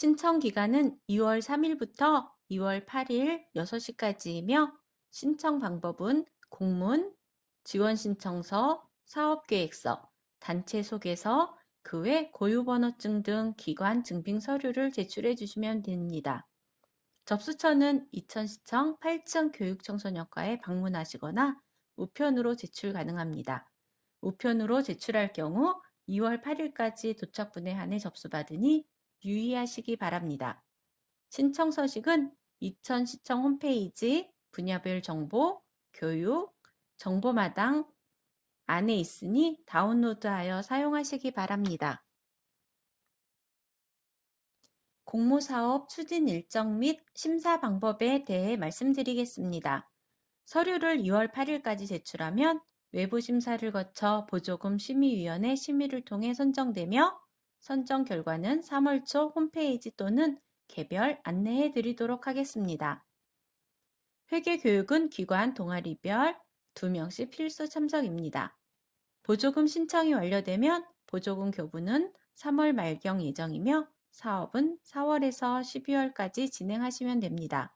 신청 기간은 2월 3일부터 2월 8일 6시까지이며 신청 방법은 공문, 지원 신청서, 사업계획서, 단체 소개서, 그 외 고유번호증 등 기관 증빙 서류를 제출해 주시면 됩니다. 접수처는 이천시청 8층 교육청소년과에 방문하시거나 우편으로 제출 가능합니다. 우편으로 제출할 경우 2월 8일까지 도착분에 한해 접수받으니 유의하시기 바랍니다. 신청 서식은 이천시청 홈페이지 분야별 정보, 교육, 정보마당 안에 있으니 다운로드하여 사용하시기 바랍니다. 공모사업 추진 일정 및 심사 방법에 대해 말씀드리겠습니다. 서류를 2월 8일까지 제출하면 외부 심사를 거쳐 보조금 심의위원회 심의를 통해 선정되며 선정 결과는 3월 초 홈페이지 또는 개별 안내해 드리도록 하겠습니다. 회계 교육은 기관 동아리별 2명씩 필수 참석입니다. 보조금 신청이 완료되면 보조금 교부는 3월 말경 예정이며 사업은 4월에서 12월까지 진행하시면 됩니다.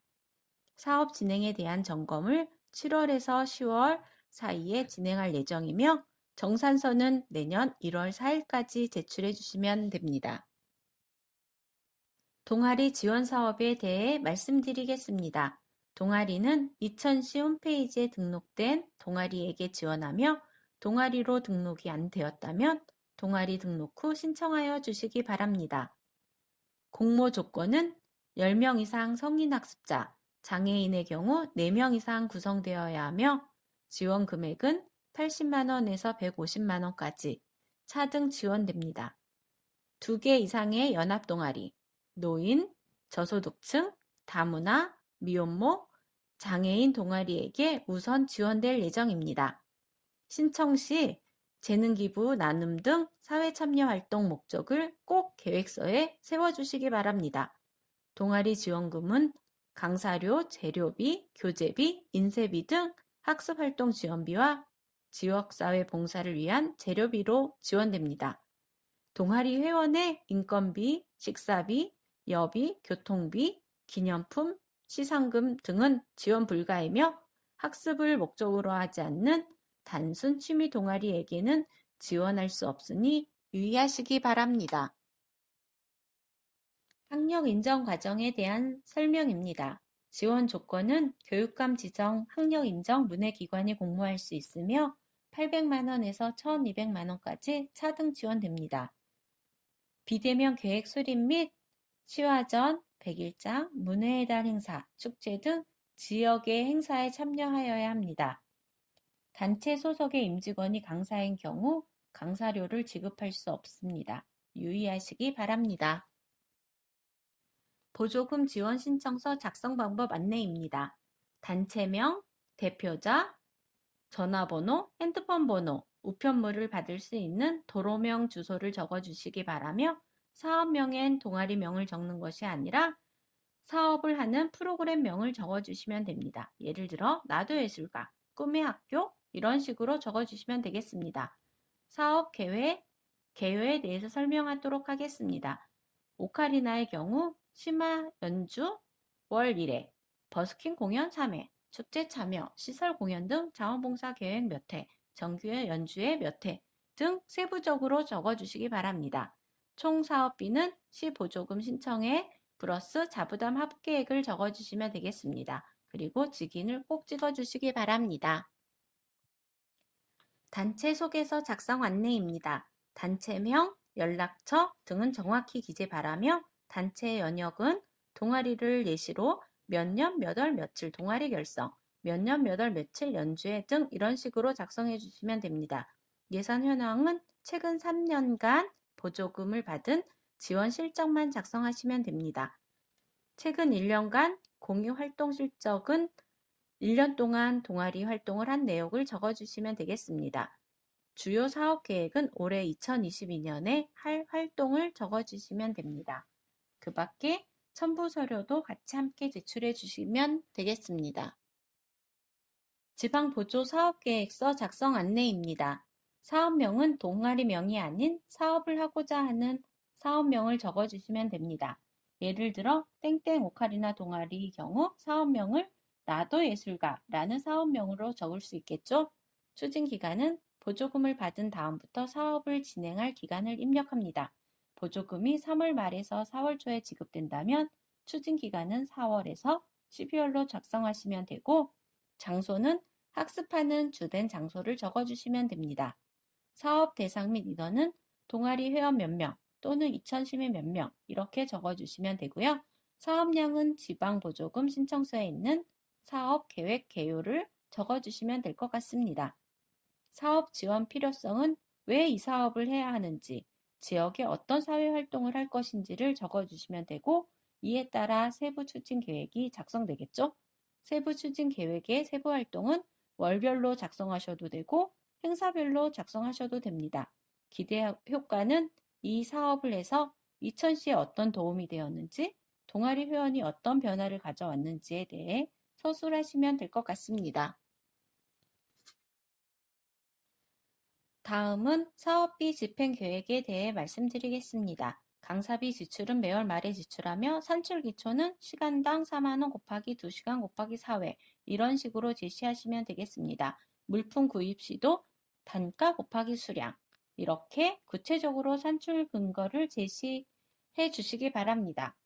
사업 진행에 대한 점검을 7월에서 10월 사이에 진행할 예정이며 정산서는 내년 1월 4일까지 제출해 주시면 됩니다. 동아리 지원 사업에 대해 말씀드리겠습니다. 동아리는 이천시 홈페이지에 등록된 동아리에게 지원하며 동아리로 등록이 안 되었다면 동아리 등록 후 신청하여 주시기 바랍니다. 공모 조건은 10명 이상 성인 학습자, 장애인의 경우 4명 이상 구성되어야 하며 지원 금액은 80만원에서 150만원까지 차등 지원됩니다. 2개 이상의 연합 동아리, 노인, 저소득층, 다문화, 미혼모, 장애인 동아리에게 우선 지원될 예정입니다. 신청 시 재능기부 나눔 등 사회참여 활동 목적을 꼭 계획서에 세워주시기 바랍니다. 동아리 지원금은 강사료, 재료비, 교재비, 인쇄비 등 학습활동 지원비와 지역사회 봉사를 위한 재료비로 지원됩니다. 동아리 회원의 인건비, 식사비, 여비, 교통비, 기념품, 시상금 등은 지원 불가이며 학습을 목적으로 하지 않는 단순 취미 동아리에게는 지원할 수 없으니 유의하시기 바랍니다. 학력 인정 과정에 대한 설명입니다. 지원 조건은 교육감 지정 학력 인정 문해기관이 공모할 수 있으며 800만원에서 1200만원까지 차등 지원됩니다. 비대면 계획 수립 및 시화전, 백일장, 문해의 달 행사, 축제 등 지역의 행사에 참여하여야 합니다. 단체 소속의 임직원이 강사인 경우 강사료를 지급할 수 없습니다. 유의하시기 바랍니다. 보조금 지원 신청서 작성 방법 안내입니다. 단체명, 대표자, 전화번호, 핸드폰 번호, 우편물을 받을 수 있는 도로명 주소를 적어주시기 바라며 사업명엔 동아리명을 적는 것이 아니라 사업을 하는 프로그램명을 적어주시면 됩니다. 예를 들어 나도 예술가, 꿈의 학교 이런 식으로 적어주시면 되겠습니다. 사업 계획, 개요에 대해서 설명하도록 하겠습니다. 오카리나의 경우 심화 연주 월 1회, 버스킹 공연 3회, 축제 참여, 시설 공연 등 자원봉사 계획 몇 회, 정규 연주회 몇 회 등 세부적으로 적어주시기 바랍니다. 총 사업비는 시 보조금 신청에 플러스 자부담 합계액을 적어주시면 되겠습니다. 그리고 직인을 꼭 찍어주시기 바랍니다. 단체 소개서 작성 안내입니다. 단체명, 연락처 등은 정확히 기재 바라며 단체 연역은 동아리를 예시로 몇 년, 몇 월, 며칠 동아리 결성, 몇 년, 몇 월, 며칠 연주회 등 이런 식으로 작성해 주시면 됩니다. 예산 현황은 최근 3년간 보조금을 받은 지원 실적만 작성하시면 됩니다. 최근 1년간 공유 활동 실적은 1년 동안 동아리 활동을 한 내역을 적어주시면 되겠습니다. 주요 사업 계획은 올해 2022년에 할 활동을 적어주시면 됩니다. 그 밖에 첨부 서류도 같이 함께 제출해 주시면 되겠습니다. 지방보조 사업계획서 작성 안내입니다. 사업명은 동아리명이 아닌 사업을 하고자 하는 사업명을 적어주시면 됩니다. 예를 들어 땡땡 오카리나 동아리 경우 사업명을 나도 예술가라는 사업명으로 적을 수 있겠죠? 추진 기간은 보조금을 받은 다음부터 사업을 진행할 기간을 입력합니다. 보조금이 3월 말에서 4월 초에 지급된다면 추진 기간은 4월에서 12월로 작성하시면 되고 장소는 학습하는 주된 장소를 적어주시면 됩니다. 사업 대상 및 인원은 동아리 회원 몇 명 또는 2000시민 몇 명 이렇게 적어주시면 되고요. 사업량은 지방보조금 신청서에 있는 사업 계획 개요를 적어주시면 될 것 같습니다. 사업 지원 필요성은 왜 이 사업을 해야 하는지, 지역에 어떤 사회 활동을 할 것인지를 적어주시면 되고, 이에 따라 세부 추진 계획이 작성되겠죠? 세부 추진 계획의 세부 활동은 월별로 작성하셔도 되고, 행사별로 작성하셔도 됩니다. 기대 효과는 이 사업을 해서 이천시에 어떤 도움이 되었는지, 동아리 회원이 어떤 변화를 가져왔는지에 대해 서술하시면 될 것 같습니다. 다음은 사업비 집행 계획에 대해 말씀드리겠습니다. 강사비 지출은 매월 말에 지출하며 산출 기초는 시간당 4만원 곱하기 2시간 곱하기 4회 이런 식으로 제시하시면 되겠습니다. 물품 구입 시도 단가 곱하기 수량 이렇게 구체적으로 산출 근거를 제시해 주시기 바랍니다.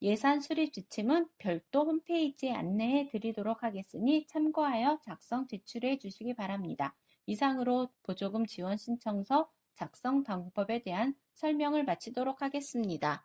예산 수립 지침은 별도 홈페이지에 안내해 드리도록 하겠으니 참고하여 작성 제출해 주시기 바랍니다. 이상으로 보조금 지원 신청서 작성 방법에 대한 설명을 마치도록 하겠습니다.